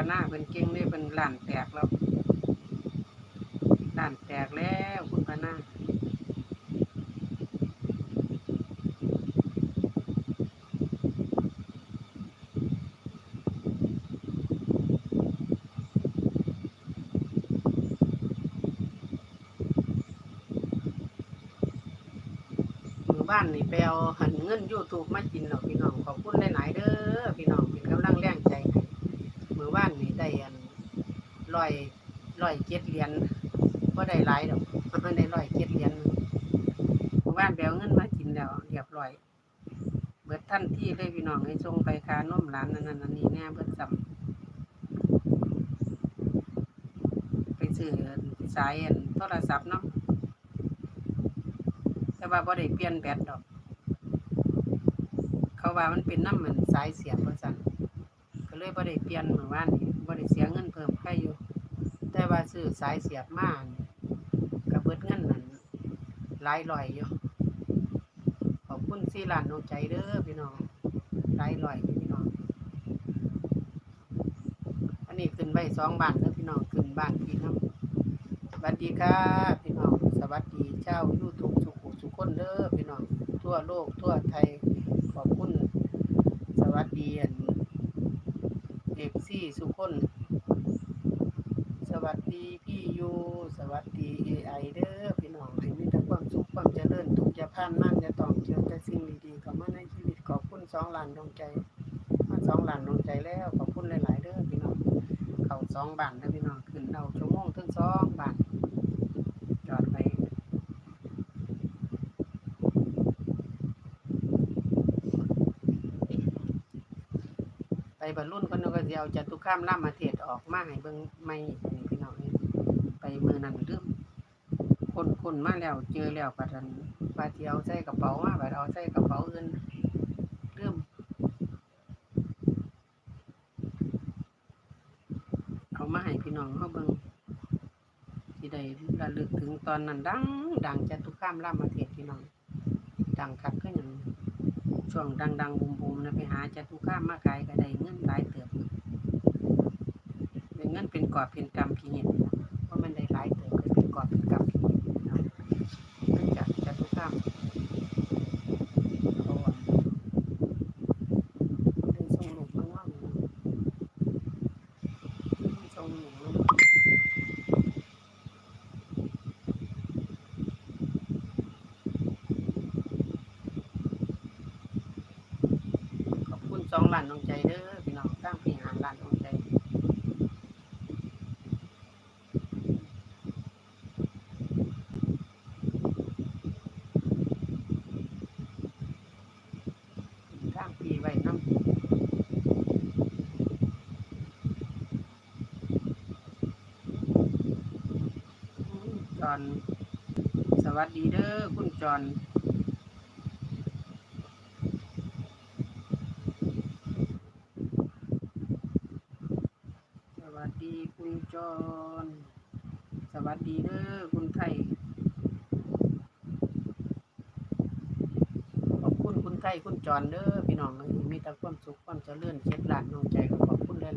านาเป็นเก่งเลยเป็นหลานแตกแล้วหลานแตกแล้วคุณพานามือบ้านนี่ไปเอาหันเงินยูทูบมากินหรอกพี่น้องขอบคุณหลาย ๆ เด้อพี่น้องเป็นกำลังแรงใจให้มือบ้านนี่ได้อัน ร้อยร้อยเจ็ดเหรียญก็ได้หลายดอกมันได้ร้อยเจ็ดเหรียญมือบ้านไปเอาเงินมากินแล้วเรียบร้อย เบิดท่านที่เลยพี่น้องให้ส่งไปคานมร้านนั้นนั้นนี้แน่เบิดซ้ำไปซื้อสายอันโทรศัพท์เนาะแต่ว่าบ่ได้เปลี่ยนแบตดอก เขาว่ามันเป็นน้ำเหมือนสายเสียบว่าซั่นก็เลยบ่ได้เปลี่ยนเหมื่อวานนี้บ่ได้เสียเงินเพิ่มใครอยู่ แต่ว่าซื้อสายเสียบมานี่ก็เบิดเงินนั่นหลายร้อยอยู่ขอบคุณสี่ล้านดวงใจเด้อพี่น้องหลายร้อยพี่น้อง อันนี้ขึ้นไว้สองบานเด้อพี่น้องขึ้นบ้านพี่น้ำสวัสดีค่ะพี่น้องสวัสดีเจ้ายูทูบสุขุสุขคนเด้อพี่น้องทั่วโลกทั่วไทยขอบคุณสวัสดีอันเอฟซีสุขคน ดีพี่ยูสวัสดีเอไอเด้อพี่น้องให้มีแต่ความสุขความเจริญทุกอย่าผ่านมันอย่าต้องเจอแต่สิ่งดีๆเข้ามาในชีวิตขอบคุณสองล้านดวงใจมาสองล้านดวงใจแล้วขอบคุณหลาย ๆเด้อพี่น้องเข้าสองบานเด้อพี่น้องขึ้นเอาชั่วโมงถึงสองบานจอดไปไปบรรลุนคนนึงก็สิเอาจตุข้ามล่ามาเทศออกมาให้เบิ่งไม่พี่น้องนี่ มือนั้นลืมคนคนมาแล้วเจอแล้วปัดอันปาเที่ยวใส่กระเป๋ามาบัดเอาใส่กระเป๋าอื่นลืมเอามาให้พี่น้องเขาเบิ่งที่ได้ระลึกถึงตอนนั้นดังดังจตุกข้ามรามาเทศพี่น้อง ดังคักก็อย่างช่วงดังดังบูมบูมนะไปหาจตุกข้ามมาขายก็ได้เงินหลายเติบได้เงินเป็นกอบเป็นกำพี่เห็นเพราะ มันได้หลายเติบเป็นกอบเป็นกำพี่เห็นพี่น้องเนื่องจากจตุข้ามเขาอะได้ส่งลูกมาว่างส่งหลูกมาขอบคุณสองหลานดวงใจเด้อพี่น้องตั้งพี่หานหลานดวง ดีไว้น้ำจอน สวัสดีเด้อคุณจอนสวัสดีคุณจอน สวัสดีเด้อคุณไทย ขอบคุณคุณ ไทยคุณจอนเด้อพี่น้องมีแต่ความสุขความเจริญเช็ดลานน้องใจก็ขอบคุณเลย